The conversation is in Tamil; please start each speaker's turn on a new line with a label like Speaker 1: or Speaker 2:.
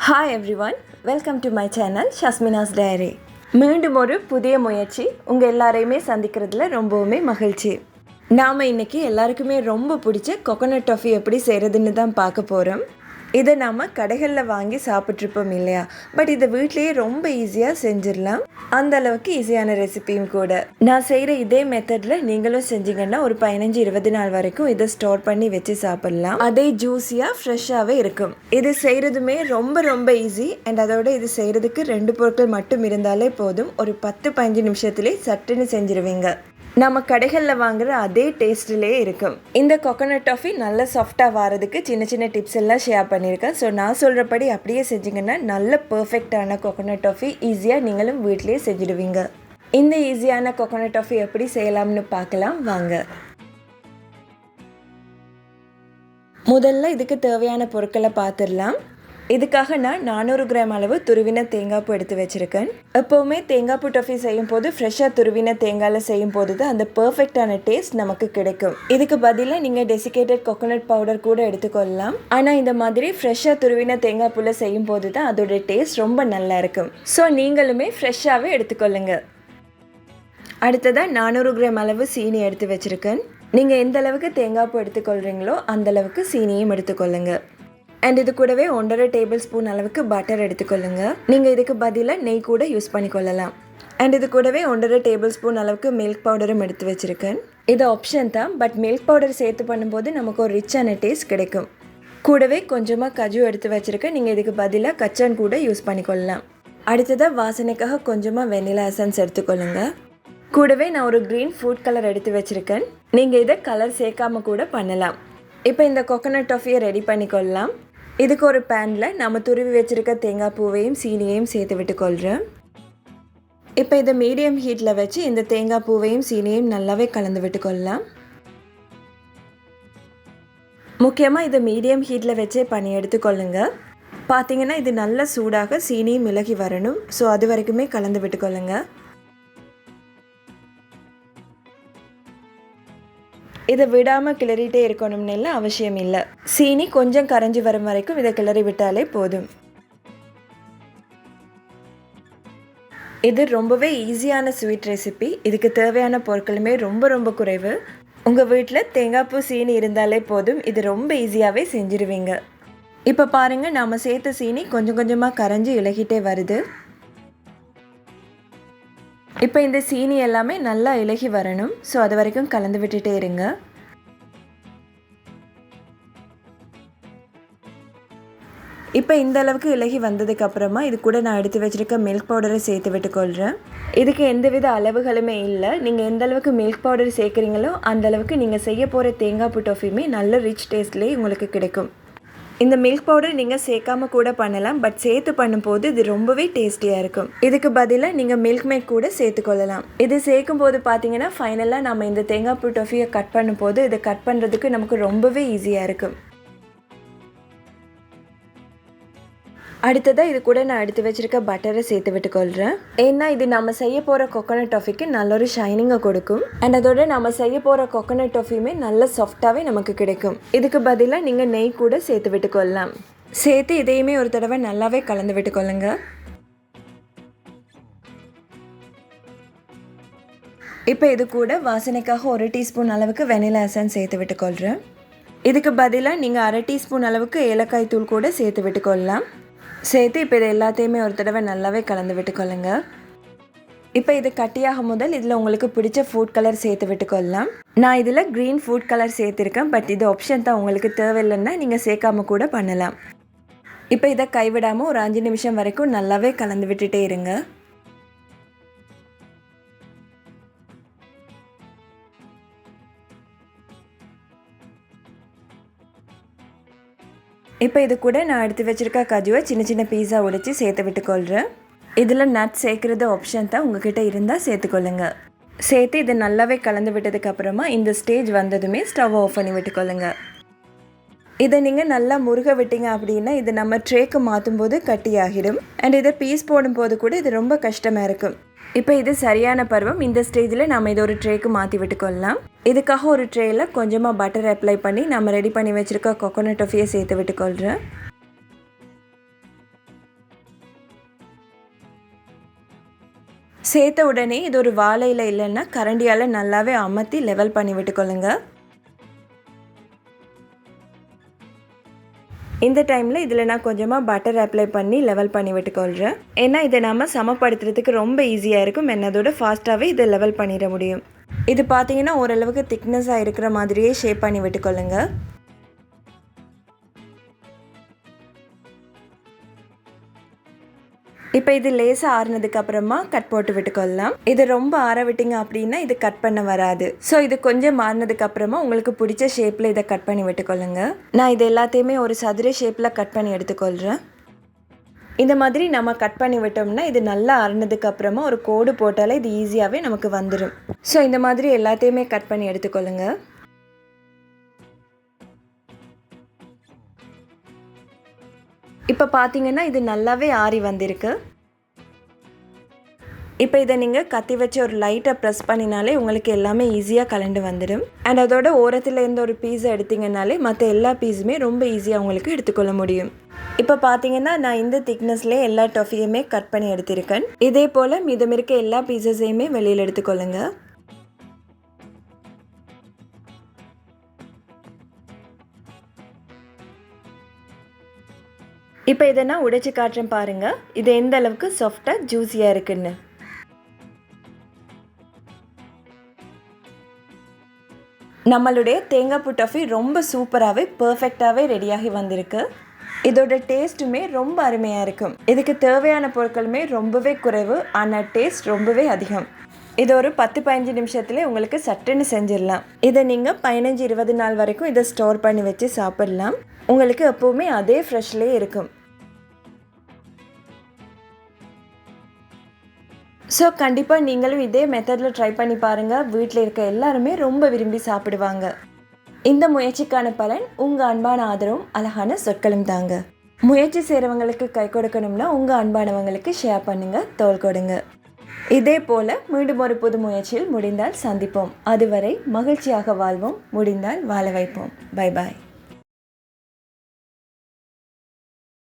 Speaker 1: Hi everyone welcome to my channel Shasmina's diary மீண்டும் ஒரு புதிய முயற்சி உங்கள் எல்லாரையுமே சந்திக்கிறதுல ரொம்பவுமே மகிழ்ச்சி. நாம் இன்னைக்கு எல்லாருக்குமே ரொம்ப பிடிச்ச கொக்கனட் டாஃபி எப்படி செய்கிறதுன்னு தான் பார்க்க போகிறோம் இதை நாம் கடைகளில் வாங்கி சாப்பிட்ருப்போம் இல்லையா? பட் இதை வீட்லேயே ரொம்ப ஈஸியாக செஞ்சிடலாம். அந்த அளவுக்கு ஈஸியான ரெசிபியும் கூட. நான் செய்கிற இதே மெத்தடில் நீங்களும் செஞ்சீங்கன்னா ஒரு பதினஞ்சு இருபது நாள் வரைக்கும் இதை ஸ்டோர் பண்ணி வச்சு சாப்பிட்லாம். அதே ஜூஸியாக ஃப்ரெஷ்ஷாகவே இருக்கும். இது செய்கிறதுமே ரொம்ப ரொம்ப ஈஸி அண்ட் அதோட இது செய்கிறதுக்கு ரெண்டு பொருட்கள் மட்டும் இருந்தாலே போதும். ஒரு பத்து பதினஞ்சு நிமிஷத்துலேயே சட்டுன்னு செஞ்சிருவீங்க. நம்ம கடைகளில் வாங்குற அதே டேஸ்ட்லேயே இருக்கும். இந்த கொக்கனட் டாஃபி நல்ல சாஃப்டாக வரதுக்கு சின்ன சின்ன டிப்ஸ் எல்லாம் ஷேர் பண்ணியிருக்கேன். ஸோ நான் சொல்கிறபடி அப்படியே செஞ்சிங்கன்னா நல்ல பர்ஃபெக்டான கொக்கனட் டாஃபி ஈஸியாக நீங்களும் வீட்லேயே செஞ்சுடுவீங்க. இந்த ஈஸியான கொக்கனட் டாஃபி எப்படி செய்யலாம்னு பார்க்கலாம். வாங்க. முதல்ல இதுக்கு தேவையான பொருட்களை பார்த்துடலாம். இதுக்காக நான் நானூறு கிராம் அளவு துருவின தேங்காய் பூ எடுத்து வச்சுருக்கேன். எப்போவுமே தேங்காய் பூ டஃபி செய்யும் போது ஃப்ரெஷ்ஷாக துருவின தேங்காயில் செய்யும் போது தான் அந்த பர்ஃபெக்டான டேஸ்ட் நமக்கு கிடைக்கும். இதுக்கு பதிலாக நீங்கள் டெசிகேட்டட் கோகோனட் பவுடர் கூட எடுத்துக்கொள்ளலாம். ஆனால் இந்த மாதிரி ஃப்ரெஷ்ஷாக துருவின தேங்காய் பூவில் செய்யும் போது தான் அதோட டேஸ்ட் ரொம்ப நல்லா இருக்கும். ஸோ நீங்களுமே ஃப்ரெஷ்ஷாகவே எடுத்துக்கொள்ளுங்க. அடுத்ததாக நானூறு கிராம் அளவு சீனி எடுத்து வச்சுருக்கேன். நீங்கள் எந்த அளவுக்கு தேங்காய் பூ எடுத்துக்கொள்கிறீங்களோ அந்தளவுக்கு சீனியும் எடுத்துக்கொள்ளுங்கள் அண்ட் இது கூடவே ஒன்றரை டேபிள் ஸ்பூன் அளவுக்கு பட்டர் எடுத்துக்கொள்ளுங்க. நீங்கள் இதுக்கு பதிலாக நெய் கூட யூஸ் பண்ணிக்கொள்ளலாம். அண்ட் இது கூடவே ஒன்றரை டேபிள் ஸ்பூன் அளவுக்கு மில்க் பவுடரும் எடுத்து வச்சுருக்கேன். இது ஆப்ஷன் தான் பட் மில்க் பவுடர் சேர்த்து பண்ணும்போது நமக்கு ஒரு ரிச்சான டேஸ்ட் கிடைக்கும். கூடவே கொஞ்சமாக கஜு எடுத்து வச்சுருக்கேன். நீங்கள் இதுக்கு பதிலாக கச்சான் கூட யூஸ் பண்ணிக்கொள்ளலாம். அடுத்ததாக வாசனைக்காக கொஞ்சமாக வெனிலா எசன்ஸ் எடுத்துக்கொள்ளுங்க. கூடவே நான் ஒரு க்ரீன் ஃபுட் கலர் எடுத்து வச்சுருக்கேன். நீங்கள் இதை கலர் சேர்க்காம கூட பண்ணலாம். இப்போ இந்த கொக்கனட் டாஃபியை ரெடி பண்ணிக்கொள்ளலாம். இதுக்கு ஒரு பேனில் நம்ம துருவி வச்சுருக்க தேங்காய் பூவையும் சீனியையும் சேர்த்து விட்டுக்கொள்கிறேன் இப்போ இதை மீடியம் ஹீட்டில் வச்சு இந்த தேங்காய் பூவையும் சீனியையும் நல்லாவே கலந்து விட்டுக்கொள்ளலாம். முக்கியமாக இதை மீடியம் ஹீட்டில் வச்சே பண்ணி எடுத்துக்கொள்ளுங்க. பார்த்தீங்கன்னா இது நல்ல சூடாக சீனியும் மிளகி வரணும். ஸோ அது வரைக்குமே கலந்து விட்டுக்கொள்ளுங்கள் இதை விடாமல் கிளறிட்டே இருக்கணும்னு இல்லை அவசியம் இல்லை. சீனி கொஞ்சம் கரைஞ்சி வரும் வரைக்கும் இதை கிளறி விட்டாலே போதும். இது ரொம்பவே ஈஸியான ஸ்வீட் ரெசிபி இதுக்கு தேவையான பொருட்களுமே ரொம்ப ரொம்ப குறைவு. உங்கள் வீட்டில் தேங்காய் பூ சீனி இருந்தாலே போதும். இது ரொம்ப ஈஸியாகவே செஞ்சிருவீங்க. இப்போ பாருங்கள் நாம் சேர்த்த சீனி கொஞ்சம் கொஞ்சமாக கரைஞ்சி இலகிட்டே வருது. இப்போ இந்த சீனி எல்லாமே நல்லா இலகி வரணும். ஸோ அது வரைக்கும் கலந்து விட்டுட்டே இருங்க. இப்போ இந்த அளவுக்கு இலகி வந்ததுக்கு அப்புறமா இது கூட நான் எடுத்து வச்சுருக்க மில்க் பவுடரை சேர்த்து விட்டுக்கொள்கிறேன் இதுக்கு எந்தவித அளவுகளுமே இல்லை. நீங்கள் எந்த அளவுக்கு மில்க் பவுடர் சேர்க்குறீங்களோ அந்த அளவுக்கு நீங்கள் செய்ய போகிற தேங்காய் பூ டோஃபியுமே நல்ல ரிச் டேஸ்ட்லேயே உங்களுக்கு கிடைக்கும். இந்த மில்க் பவுடர் நீங்கள் சேர்க்காம கூட பண்ணலாம் பட் சேர்த்து பண்ணும்போது இது ரொம்பவே டேஸ்டியாக இருக்கும். இதுக்கு பதிலாக நீங்கள் மில்க் மேக் கூட சேர்த்துக்கொள்ளலாம் இது சேர்க்கும் போது பார்த்தீங்கன்னா ஃபைனலாக நம்ம இந்த தேங்காய் பூ டொஃபியை கட் பண்ணும்போது இதை கட் பண்ணுறதுக்கு நமக்கு ரொம்பவே ஈஸியாக இருக்கும். அடுத்ததாக இது கூட நான் எடுத்து வச்சுருக்க பட்டரை சேர்த்து விட்டுக்கொள்கிறேன் ஏன்னா இது நம்ம செய்ய போகிற கொக்கனட் டாஃபிக்கு நல்ல ஒரு ஷைனிங்கை கொடுக்கும். அண்ட் அதோட நம்ம செய்ய போகிற கொக்கனட் டாஃபியுமே நல்ல சாஃப்டாகவே நமக்கு கிடைக்கும். இதுக்கு பதிலாக நீங்கள் நெய் கூட சேர்த்து விட்டுக்கொள்ளலாம். சேர்த்து இதையுமே ஒரு தடவை நல்லாவே கலந்து விட்டுக்கொள்ளுங்க. இப்போ இது கூட வாசனைக்காக ஒரு டீஸ்பூன் அளவுக்கு வெனிலா எசன்ஸ் சேர்த்து விட்டுக்கொள்கிறேன் இதுக்கு பதிலாக நீங்கள் அரை டீஸ்பூன் அளவுக்கு ஏலக்காய் தூள் கூட சேர்த்து விட்டுக்கொள்ளலாம். சேர்த்து இப்போ இது எல்லாத்தையுமே ஒரு தடவை நல்லாவே கலந்து விட்டுக்கொள்ளுங்க. இப்போ இது கட்டியாகும் முதல் இதில் உங்களுக்கு பிடிச்ச ஃபுட் கலர் சேர்த்து விட்டுக்கொள்ளலாம். நான் இதில் க்ரீன் ஃபுட் கலர் சேர்த்துருக்கேன் பட் இது ஆப்ஷன் தான் உங்களுக்கு தேவையில்லைன்னா நீங்கள் சேர்க்காம கூட பண்ணலாம். இப்போ இதை கைவிடாமல் ஒரு அஞ்சு நிமிஷம் வரைக்கும் நல்லாவே கலந்து விட்டுட்டே இருங்க. இப்போ இது கூட நான் எடுத்து வச்சுருக்க கஜுவை சின்ன சின்ன பீஸா உடைச்சி சேர்த்து விட்டுக்கொள்கிறேன் இதில் நட் சேர்க்குறது ஆப்ஷன் தான் உங்ககிட்ட இருந்தால் சேர்த்துக்கொள்ளுங்க. சேர்த்து இது நல்லாவே கலந்து விட்டதுக்கப்புறமா இந்த ஸ்டேஜ் வந்ததுமே ஸ்டவ் ஆஃப் பண்ணி விட்டுக்கொள்ளுங்க. இதை நீங்கள் நல்லா முருக விட்டீங்க அப்படின்னா இது நம்ம ட்ரேக்கு மாற்றும் போது கட்டி ஆகிடும் அண்ட் இதை பீஸ் போடும்போது கூட இது ரொம்ப கஷ்டமாக இருக்கும். இப்போ இது சரியான பருவம். இந்த ஸ்டேஜில் நம்ம இதை ஒரு ட்ரேக்கு மாற்றி விட்டுக்கொள்ளலாம். இதுக்காக ஒரு ட்ரேயில் கொஞ்சமாக பட்டர் அப்ளை பண்ணி நம்ம ரெடி பண்ணி வச்சுருக்க கொக்கோனட் டொஃபியை சேர்த்து விட்டுக்கொள்கிறேன் சேர்த்த உடனே இது ஒரு வாழையில் இல்லைன்னா கரண்டியால் நல்லாவே அமர்த்தி லெவல் பண்ணி விட்டுக்கொள்ளுங்கள் இந்த டைமில் இதில் நான் கொஞ்சமாக பட்டர் அப்ளை பண்ணி லெவல் பண்ணி விட்டுக்கொள்கிறேன் ஏன்னா இதை நம்ம சமப்படுத்துறதுக்கு ரொம்ப ஈஸியாக இருக்கும். என்னதோட ஃபாஸ்ட்டாகவே இதை லெவல் பண்ணிட முடியும். இது பார்த்தீங்கன்னா ஓரளவுக்கு திக்னஸாக இருக்கிற மாதிரியே ஷேப் பண்ணி விட்டுக்கொள்ளுங்கள் இப்போ இது லேசாக ஆறுனதுக்கு அப்புறமா கட் போட்டு விட்டுக்கொள்ளலாம். இது ரொம்ப ஆற விட்டீங்க அப்படின்னா இது கட் பண்ண வராது. ஸோ இது கொஞ்சம் மாறினதுக்கு அப்புறமா உங்களுக்கு பிடிச்ச ஷேப்பில் இதை கட் பண்ணி விட்டுக்கொள்ளுங்க. நான் இது எல்லாத்தையுமே ஒரு சதுர ஷேப்பில் கட் பண்ணி எடுத்துக்கொள்கிறேன் இந்த மாதிரி நம்ம கட் பண்ணி விட்டோம்னா இது நல்லா அறனதுக்கு அப்புறமா ஒரு கோடு போட்டாலே இது ஈஸியாகவே நமக்கு வந்துடும் ஸோ இந்த மாதிரி எல்லாத்தையுமே கட் பண்ணி எடுத்துக்கொள்ளுங்க. இப்போ பார்த்தீங்கன்னா இது நல்லாவே ஆறி வந்திருக்கு. இப்போ இதை நீங்கள் கத்தி வச்சு ஒரு லைட்டை ப்ரெஸ் பண்ணினாலே உங்களுக்கு எல்லாமே ஈஸியாக கலண்டு வந்துடும். அண்ட் அதோட ஓரத்தில் இருந்த ஒரு பீஸை எடுத்திங்கனாலே மற்ற எல்லா பீஸுமே ரொம்ப ஈஸியாக உங்களுக்கு எடுத்துக்கொள்ள முடியும். இப்போ பார்த்தீங்கன்னா நான் இந்த திக்னஸ்லேயே எல்லா டொஃபியுமே கட் பண்ணி எடுத்திருக்கேன். இதே போல் மீதம் இருக்க எல்லா பீசஸையுமே வெளியில் எடுத்துக்கொள்ளுங்கள் இப்போ இதை நான் உடைச்சு காட்டுறேன் பாருங்கள் இது எந்த அளவுக்கு சாஃப்டாக ஜூஸியாக இருக்குன்னு. நம்மளுடைய தேங்காய் பூ டஃபி ரொம்ப சூப்பராகவே பர்ஃபெக்டாகவே ரெடியாகி வந்திருக்கு. இதோட டேஸ்ட்டுமே ரொம்ப அருமையாக இருக்கும். இதுக்கு தேவையான பொருட்களுமே ரொம்பவே குறைவு ஆனால் டேஸ்ட் ரொம்பவே அதிகம். இது ஒரு பத்து பதினஞ்சு நிமிஷத்துலேயே உங்களுக்கு சட்டுன்னு செஞ்சிடலாம். இதை நீங்கள் பதினஞ்சு இருபது நாள் வரைக்கும் இதை ஸ்டோர் பண்ணி வச்சு சாப்பிடலாம். உங்களுக்கு எப்போவுமே அதே ஃப்ரெஷ்லேயே இருக்கும். ஸோ கண்டிப்பாக நீங்களும் இதே மெத்தடில் ட்ரை பண்ணி பாருங்கள் வீட்டில் இருக்க எல்லாருமே ரொம்ப விரும்பி சாப்பிடுவாங்க. இந்த முயற்சிக்கான பலன் உங்கள் அன்பான ஆதரவும் அழகான சொற்களும் தாங்க. முயற்சி செய்கிறவங்களுக்கு கை கொடுக்கணும்னா உங்கள் அன்பானவங்களுக்கு ஷேர் பண்ணுங்கள் தோல் கொடுங்க. இதே போல மீண்டும் ஒரு புது முயற்சியில் முடிந்தால் சந்திப்போம். அதுவரை மகிழ்ச்சியாக வாழ்வோம். முடிந்தால் வாழ வைப்போம். Bye bye